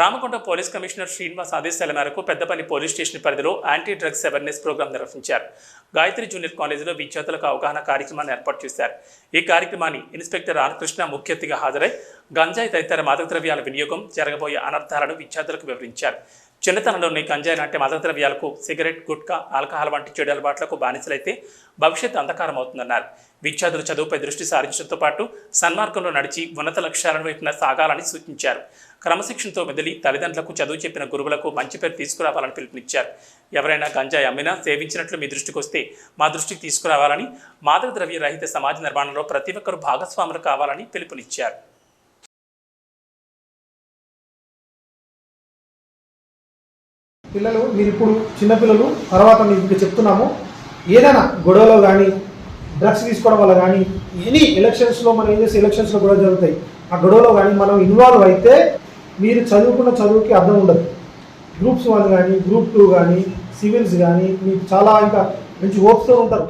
Ramakonda police commissioner Srinivas ఆదేశాల మేరకు Peddapalli police station పరిధిలో యాంటీ డ్రగ్స్ అవేర్నెస్ ప్రోగ్రాం నిర్వహించారు. గాయత్రి జూనియర్ కాలేజీలో విద్యార్థులకు అవగాహన కార్యక్రమాన్ని ఏర్పాటు చేశారు. ఈ కార్యక్రమాన్ని ఇన్స్పెక్టర్ రామకృష్ణ ముఖ్య అతిథిగా హాజరై గంజాయి తదితర మాదక ద్రవ్యాల వినియోగం జరగబోయే అనర్థాలను విద్యార్థులకు వివరించారు. చిన్నతనంలోని గంజాయి లాంటి మాదక ద్రవ్యాలకు సిగరెట్ గుట్కా ఆల్కహాల్ వంటి చెడు అలవాట్లకు బానిసలైతే భవిష్యత్ అంధకారం అవుతుందన్నారు విద్యార్థులు చదువుపై దృష్టి సారించడంతో పాటు సన్మార్గంలో నడిచి ఉన్నత లక్ష్యాలను వైపున సాగాలని సూచించారు. క్రమశిక్షణతో మెదిలి తల్లిదండ్రులకు చదువు చెప్పిన గురువులకు మంచి పేరు తీసుకురావాలని పిలుపునిచ్చారు. ఎవరైనా గంజాయి అమ్మినా సేవించినట్లు మీ దృష్టికి వస్తే మా దృష్టికి తీసుకురావాలని మాదక ద్రవ్య రహిత సమాజ నిర్మాణంలో ప్రతి ఒక్కరూ భాగస్వాములు కావాలని పిలుపునిచ్చారు. పిల్లలు మీరు ఇప్పుడు చిన్నపిల్లలు తర్వాత మీకు ఇంకా చెప్తున్నాము ఏదైనా గొడవలో కానీ డ్రగ్స్ తీసుకోవడం వల్ల కానీ ఎనీ ఎలక్షన్స్లో మనం ఏం చేస్తే ఎలక్షన్స్లో గొడవ జరుగుతాయి. ఆ గొడవలో కానీ మనం ఇన్వాల్వ్ అయితే మీరు చదువుకున్న చదువుకి అర్థం ఉండదు. గ్రూప్స్ వన్ కానీ గ్రూప్ టూ కానీ సివిల్స్ కానీ మీకు చాలా ఇంకా మంచి హోప్స్తో ఉంటారు.